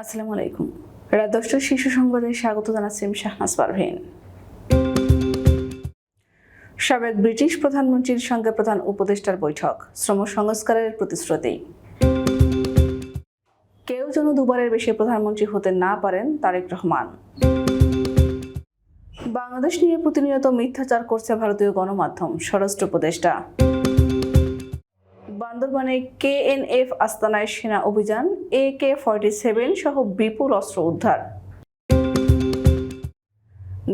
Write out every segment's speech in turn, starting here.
আসসালামু আলাইকুম। রাত দশটার শিশু সংবাদে স্বাগত জানাচ্ছি আমি শাহনাজ পারভীন। সাবেক ব্রিটিশ প্রধানমন্ত্রীর সঙ্গে প্রধান উপদেষ্টার বৈঠক, শ্রম সংস্কারের প্রতিশ্রুতি। কেউ যেন দুবারের বেশি প্রধানমন্ত্রী হতে না পারেন তারেক রহমান। বাংলাদেশ নিয়ে প্রতিনিয়ত মিথ্যাচার করছে ভারতীয় গণমাধ্যম, স্বরাষ্ট্র উপদেষ্টা। বান্দরবানে কেএনএফ আস্তানায় সেনা অভিযান এ কে ফর্টি সেভেন সহ বিপুল অস্ত্র উদ্ধার।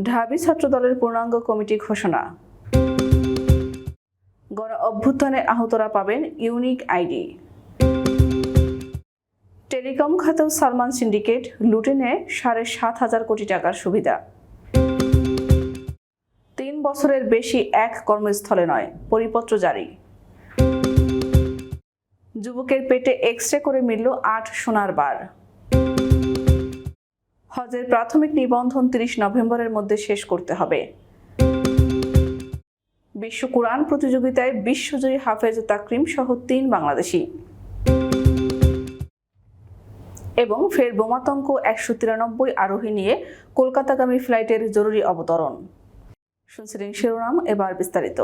ঢাবি ছাত্রদলের পূর্ণাঙ্গ কমিটি ঘোষণা। গণ অভ্যুত্থানে আহতরা পাবেন ইউনিক আইডি। টেলিকম খাতেও সালমান সিন্ডিকেট লুটে নেয় সাড়ে সাত হাজার কোটি টাকার সুবিধা। তিন বছরের বেশি এক কর্মস্থলে নয়, পরিপত্র জারি। যুবকের পেটে এক্স রে করে মিলল আট সোনার বার। হজের প্রাথমিক নিবন্ধন তিরিশ নভেম্বরের মধ্যে শেষ করতে হবে। বিশ্ব কোরআন প্রতিযোগিতায় বিশ্বজয়ী হাফেজ তাকরিম সহ তিন বাংলাদেশি। এবং ফের বোমাতঙ্ক একশো তিরানব্বই আরোহী নিয়ে কলকাতাগামী ফ্লাইটের জরুরি অবতরণ। শুনছিলেন শিরোনাম, এবার বিস্তারিত।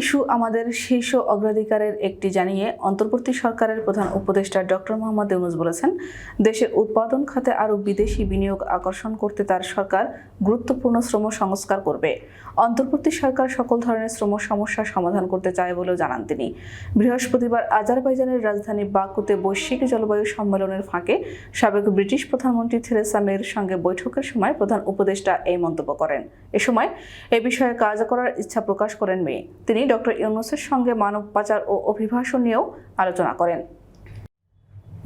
ইস্যু আমাদের শীর্ষ অগ্রাধিকারের একটি জানিয়ে অন্তর্বর্তী সরকারের প্রধান উপদেষ্টা ডক্টর মোহাম্মদ ইউনুস বলেছেন, দেশের উৎপাদন খাতে আরও বিদেশি বিনিয়োগ আকর্ষণ করতে তার সরকার গুরুত্বপূর্ণ শ্রম সংস্কার করবে। অন্তর্বর্তী সরকার সকল ধরনের শ্রম সমস্যার সমাধান করতে চায় বলেও জানান তিনি। বৃহস্পতিবার আজারবাইজানের রাজধানী বাকুতে বৈশ্বিক জলবায়ু সম্মেলনের ফাঁকে সাবেক ব্রিটিশ প্রধানমন্ত্রী থেরেসা মের সঙ্গে বৈঠকের সময় প্রধান উপদেষ্টা এই মন্তব্য করেন। এ সময় এ বিষয়ে কাজ করার ইচ্ছা প্রকাশ করেন মেয়ে। তিনি ডক্টর ইউনুসের সঙ্গে মানব পাচার ও অভিভাষণ নিয়েও আলোচনা করেন।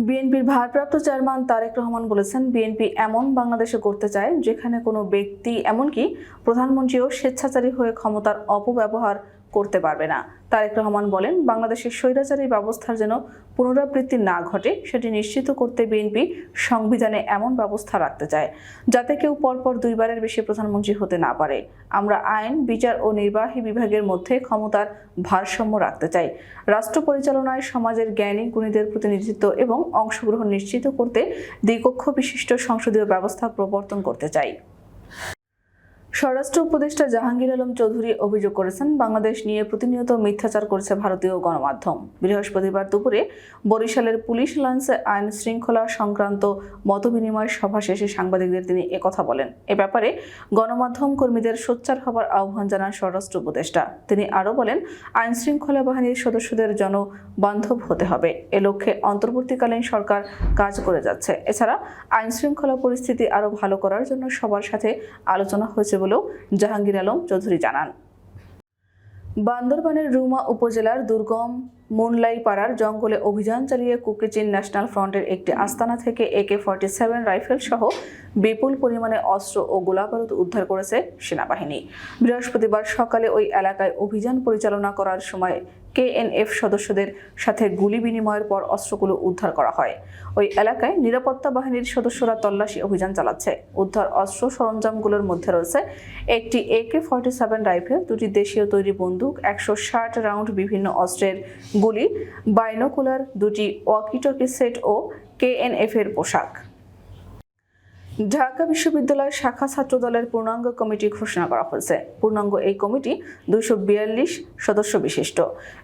বিএনপির ভারপ্রাপ্ত চেয়ারম্যান তারেক রহমান বলেছেন, বিএনপি এমন বাংলাদেশে করতে চায় যেখানে কোনো ব্যক্তি, এমনকি প্রধানমন্ত্রীও স্বেচ্ছাচারী হয়ে ক্ষমতার অপব্যবহার করতে পারবে না। তারেক রহমান বলেন, বাংলাদেশের স্বৈরাচারী ব্যবস্থার যেন পুনরাবৃত্তি না ঘটে, সেটি নিশ্চিত করতে বিএনপি সংবিধানে এমন ব্যবস্থা রাখতে চায়, যাতে কেউ পরপর দুইবারের বেশি প্রধানমন্ত্রী হতে না পারে। আমরা আইন, বিচার ও নির্বাহী বিভাগের মধ্যে ক্ষমতার ভারসাম্য রাখতে চাই। রাষ্ট্র পরিচালনায় সমাজের জ্ঞানী গুণীদের প্রতিনিধিত্ব এবং অংশগ্রহণ নিশ্চিত করতে দ্বিকক্ষ বিশিষ্ট সংসদীয় ব্যবস্থা প্রবর্তন করতে চাই। স্বরাষ্ট্র উপদেষ্টা জাহাঙ্গীর আলম চৌধুরী অভিযোগ করেছেন, বাংলাদেশ নিয়ে প্রতিনিয়ত মিথ্যাচার করছে ভারতীয় গণমাধ্যম। বৃহস্পতিবার দুপুরে বরিশালের পুলিশ লাইন্সে আইন শৃঙ্খলা সংক্রান্ত মতবিনিময় সভা শেষে সাংবাদিকদের তিনি একথা বলেন। এ ব্যাপারে গণমাধ্যম কর্মীদের সোচ্চার হবার আহ্বান জানান স্বরাষ্ট্র উপদেষ্টা। তিনি আরও বলেন, আইন শৃঙ্খলা বাহিনীর সদস্যদের জনবান্ধব হতে হবে। এ লক্ষ্যে অন্তর্বর্তীকালীন সরকার কাজ করে যাচ্ছে। এছাড়া আইন শৃঙ্খলা পরিস্থিতি আরও ভালো করার জন্য সবার সাথে আলোচনা হয়েছে বলেও জাহাঙ্গীর আলম চৌধুরী জানান। বান্দরবানের রুমা উপজেলার দুর্গম মুনলাই পাড়ার জঙ্গলে অভিযান চালিয়ে কুকিচিন ন্যাশনাল ফ্রন্টের একটি আস্তানা থেকে একে ফর্টি সেভেন রাইফেল সহ বিপুল পরিমাণে অস্ত্র ও গোলাবারুদ উদ্ধার করেছে সেনাবাহিনী। বৃহস্পতিবার সকালে ওই এলাকায় অভিযান পরিচালনা করার সময় কেএনএফ সদস্যদের সাথে গুলি বিনিময়ের পর অস্ত্রগুলো উদ্ধার করা হয়। ওই এলাকায় নিরাপত্তা বাহিনীর সদস্যরা তল্লাশি অভিযান চালাচ্ছে। উদ্ধার অস্ত্র সরঞ্জামগুলোর মধ্যে রয়েছে একটি একে ফর্টি সেভেন রাইফেল, দুটি দেশীয় তৈরি বন্দুক, একশো ষাট রাউন্ড বিভিন্ন অস্ত্রের গুলি বাইনোকুলার দুটি ওয়াকিটকি সেট ও কেএনএফ এর পোশাক। ঢাকা বিশ্ববিদ্যালয় শাখা ছাত্র দলের পূর্ণাঙ্গ কমিটি ঘোষণা করা হয়েছে। পূর্ণাঙ্গ এই কমিটি দুইশো বিয়াল্লিশ সদস্য বিশিষ্ট।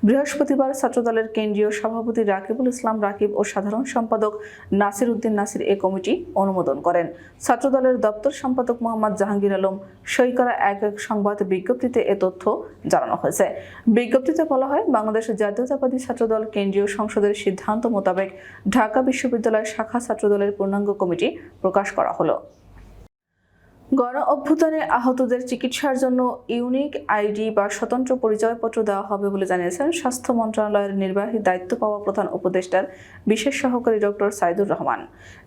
বৃহস্পতিবার ছাত্র দলের কেন্দ্রীয় সভাপতি রাকিবুল ইসলাম রাকিব ও সাধারণ সম্পাদক নাসির উদ্দিন নাসির এই কমিটি অনুমোদন করেন। ছাত্র দলের দপ্তর সম্পাদক মোহাম্মদ জাহাঙ্গীর আলম সই করা এক এক সংবাদ বিজ্ঞপ্তিতে এ তথ্য জানানো হয়েছে। বিজ্ঞপ্তিতে বলা হয়, বাংলাদেশ জাতীয়তাবাদী ছাত্রদল কেন্দ্রীয় সংসদের সিদ্ধান্ত মোতাবেক ঢাকা বিশ্ববিদ্যালয় শাখা ছাত্রদলের পূর্ণাঙ্গ কমিটি প্রকাশ করা হলো। artículo. গণ অভ্যুত্থানে আহতদের চিকিৎসার জন্য ইউনিক আইডি বা স্বতন্ত্র পরিচয়পত্র দেওয়া হবে বলে জানিয়েছেন স্বাস্থ্য মন্ত্রণালয়ের নির্বাহী দায়িত্ব পাওয়া প্রধান উপদেষ্টার বিশেষ সহকারী ডক্টর সাইদুর রহমান।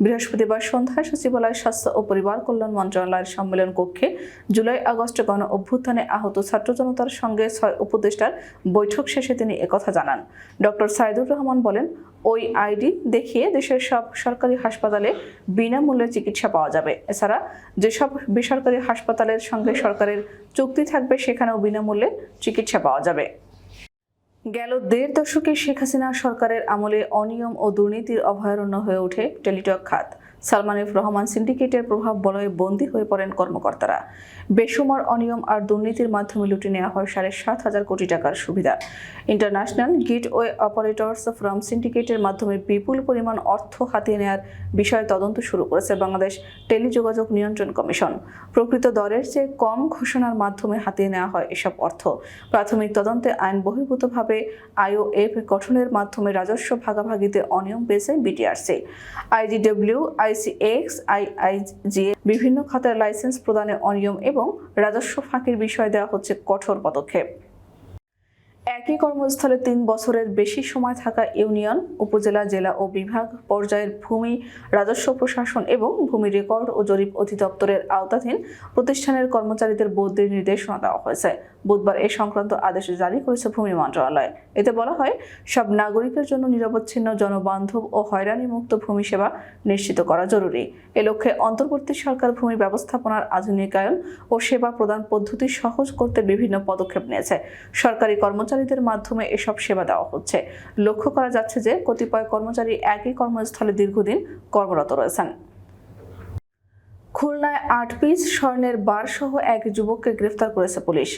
বৃহস্পতিবার সন্ধ্যায় সচিবালয় স্বাস্থ্য ও পরিবার কল্যাণ মন্ত্রণালয়ের সম্মেলন কক্ষে জুলাই আগস্ট গণ অভ্যুত্থানে আহত ছাত্র জনতার সঙ্গে ছয় উপদেষ্টার বৈঠক শেষে তিনি একথা জানান। ডক্টর সাইদুর রহমান বলেন, ওই আইডি দেখিয়ে দেশের সব সরকারি হাসপাতালে বিনামূল্যে চিকিৎসা পাওয়া যাবে। এছাড়া যেসব বেসরকারি হাসপাতালের সঙ্গে সরকারের চুক্তি থাকবে, সেখানেও বিনামূল্যে চিকিৎসা পাওয়া যাবে। গেল দেড় দশকে শেখ হাসিনা সরকারের আমলে অনিয়ম ও দুর্নীতির অভয়ারণ্য হয়ে ওঠে টেলিটক খাত। সালমানিফ রহমান সিন্ডিকেটের প্রভাব বলয়ে বন্দী হয়ে পড়েন কর্মকর্তারা। বেসুমার অনিয়ম আর দুর্নীতির মাধ্যমে লুটে নেওয়া হয় সাড়ে সাত হাজার কোটি টাকার সুবিধা। ইন্টারন্যাশনাল গেটওয়ে অপারেটর্স ফ্রম সিন্ডিকেটের মাধ্যমে বিপুল পরিমাণ অর্থ হাতিয়ে নেওয়ার বিষয়ে তদন্ত শুরু করেছে বাংলাদেশ টেলিযোগাযোগ নিয়ন্ত্রণ কমিশন। প্রকৃত দরের চেয়ে কম ঘোষণার মাধ্যমে হাতিয়ে নেওয়া হয় এসব অর্থ। প্রাথমিক তদন্তে আইন বহির্ভূতভাবে আইওএফ গঠনের মাধ্যমে রাজস্ব ভাগাভাগিতে অনিয়ম পেয়েছে বিটিআরসি। আইজিডব্লিউ আইসিএক্স, আইআইজি বিভিন্ন খাতের লাইসেন্স প্রদানে অনিয়ম এবং রাজস্ব ফাঁকির বিষয়ে দেওয়া হচ্ছে কঠোর পদক্ষেপ। একই কর্মস্থলে তিন বছরের বেশি সময় থাকা ইউনিয়ন, উপজেলা, জেলা ও বিভাগ পর্যায়ের ভূমি রাজস্ব প্রশাসন এবং ভূমি রেকর্ড ও জরিপ অধিদপ্তরের আওতাধীন প্রতিষ্ঠানের কর্মচারীদের বদলির নির্দেশনা দেওয়া হয়েছে। বুধবার এ সংক্রান্ত আদেশ জারি করেছে ভূমি মন্ত্রণালয়। এতে বলা হয়, সব নাগরিকের জন্য নিরবচ্ছিন্ন জনবান্ধব ও হয়রানিমুক্ত ভূমি সেবা নিশ্চিত করা জরুরি। এ লক্ষ্যে অন্তর্বর্তী সরকার ভূমি ব্যবস্থাপনার আধুনিকায়ন ও সেবা প্রদান পদ্ধতি সহজ করতে বিভিন্ন পদক্ষেপ নিয়েছে। সরকারি কর্মচারীদের মাধ্যমে এসব সেবা দেওয়া হচ্ছে। লক্ষ্য করা যাচ্ছে যে কতিপয় কর্মচারী একই কর্মস্থলে দীর্ঘদিন কর্মরত রয়েছেন। খুলনায় আট পিস স্বর্ণের বার সহ এক যুবককে গ্রেফতার করেছে পুলিশ।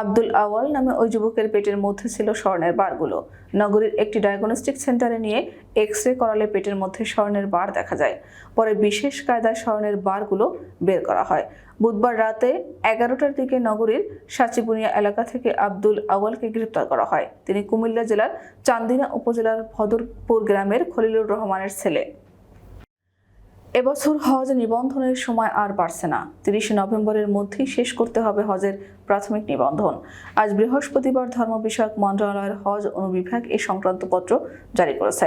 আব্দুল আওয়াল নামে ওই যুবকের পেটের মধ্যে ছিল স্বর্ণের বারগুলো। নগরীর একটি ডায়াগনস্টিক সেন্টারে নিয়ে এক্স রে করালে পেটের মধ্যে স্বর্ণের বার দেখা যায়। পরে বিশেষ কায়দায় স্বর্ণের বারগুলো বের করা হয়। বুধবার রাতে এগারোটার দিকে নগরীর সাচিপুনিয়া এলাকা থেকে আব্দুল আওয়ালকে গ্রেপ্তার করা হয়। তিনি কুমিল্লা জেলার চান্দিনা উপজেলার ভদরপুর গ্রামের খলিলুর রহমানের ছেলে। এবছর হজ নিবন্ধনের সময় আর বাড়ছে না। তিরিশে নভেম্বরের মধ্যেই শেষ করতে হবে হজের প্রাথমিক নিবন্ধন। আজ বৃহস্পতিবার ধর্ম বিষয়ক মন্ত্রণালয়ের হজ অনুবিভাগ এই সংক্রান্ত পত্র জারি করেছে।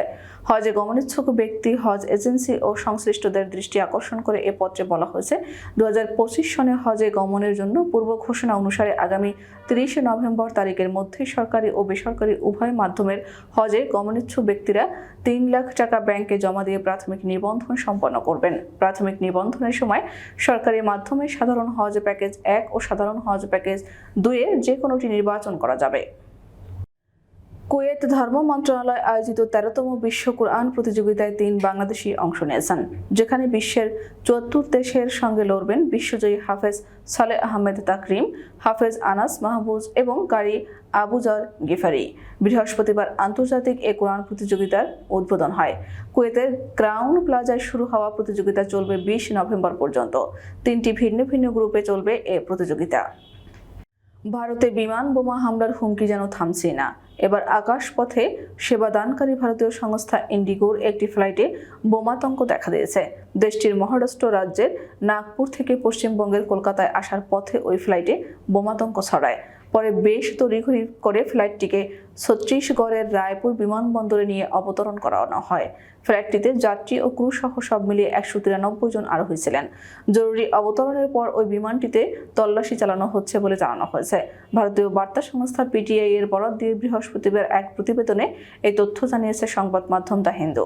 হজে গমনিচ্ছুক ব্যক্তি, হজ এজেন্সি ও সংশ্লিষ্টদের দৃষ্টি আকর্ষণ করে এ পত্রে বলা হয়েছে দু হাজার পঁচিশ সনে হজে গমনের জন্য পূর্ব ঘোষণা অনুসারে আগামী তিরিশে নভেম্বর তারিখের মধ্যে সরকারি ও বেসরকারি উভয় মাধ্যমের হজে গমনিচ্ছুক ব্যক্তিরা তিন লাখ টাকা ব্যাংকে জমা দিয়ে প্রাথমিক নিবন্ধন সম্পন্ন করবেন। প্রাথমিক নিবন্ধনের সময় সরকারি মাধ্যমে সাধারণ হজ প্যাকেজ এক ও সাধারণ হজ প্যাকেজ দুইয়ের যে কোনোটি নির্বাচন করা যাবে। কুয়েত ধর্ম মন্ত্রণালয় আয়োজিত তেরোতম বিশ্ব কোরআন প্রতিযোগিতায় তিন বাংলাদেশি অংশ নিয়েছেন, যেখানে বিশ্বের চুয়াত্তর দেশের সঙ্গে লড়বেন বিশ্বজয়ী হাফেজ সালে আহমেদ তাকরিম, হাফেজ আনাস মাহবুজ এবং কারি আবুজার গিফারি। বৃহস্পতিবার আন্তর্জাতিক এ কোরআন প্রতিযোগিতার উদ্বোধন হয়। কুয়েতের ক্রাউন প্লাজায় শুরু হওয়া প্রতিযোগিতা চলবে বিশ নভেম্বর পর্যন্ত। তিনটি ভিন্ন ভিন্ন গ্রুপে চলবে এ প্রতিযোগিতা। ভারতে বিমান বোমা হামলার হুমকি যেন থামছে না। এবার আকাশপথে সেবাদানকারী ভারতীয় সংস্থা ইন্ডিগোর একটি ফ্লাইটে বোমাতঙ্ক দেখা দিয়েছে। দেশটির মহারাষ্ট্র রাজ্যের নাগপুর থেকে পশ্চিমবঙ্গের কলকাতায় আসার পথে ওই ফ্লাইটে বোমাতঙ্ক ছড়ায়। পরে বেশ তড়িঘড়ি করে ফ্লাইটটিকে ছত্তিশগড়ের রায়পুর বিমানবন্দরে নিয়ে অবতরণ করানো হয়। ফ্লাইটটিতে যাত্রী ও ক্রু সহ সব মিলিয়ে একশো তিরানব্বই জন আরোহী হয়েছিলেন জরুরি অবতরণের পর ওই বিমানটিতে তল্লাশি চালানো হচ্ছে বলে জানানো হয়েছে। ভারতীয় বার্তা সংস্থা পিটিআই এর বরাদ দিয়ে বৃহস্পতিবার এক প্রতিবেদনে এই তথ্য জানিয়েছে সংবাদ মাধ্যম দ্য হিন্দু।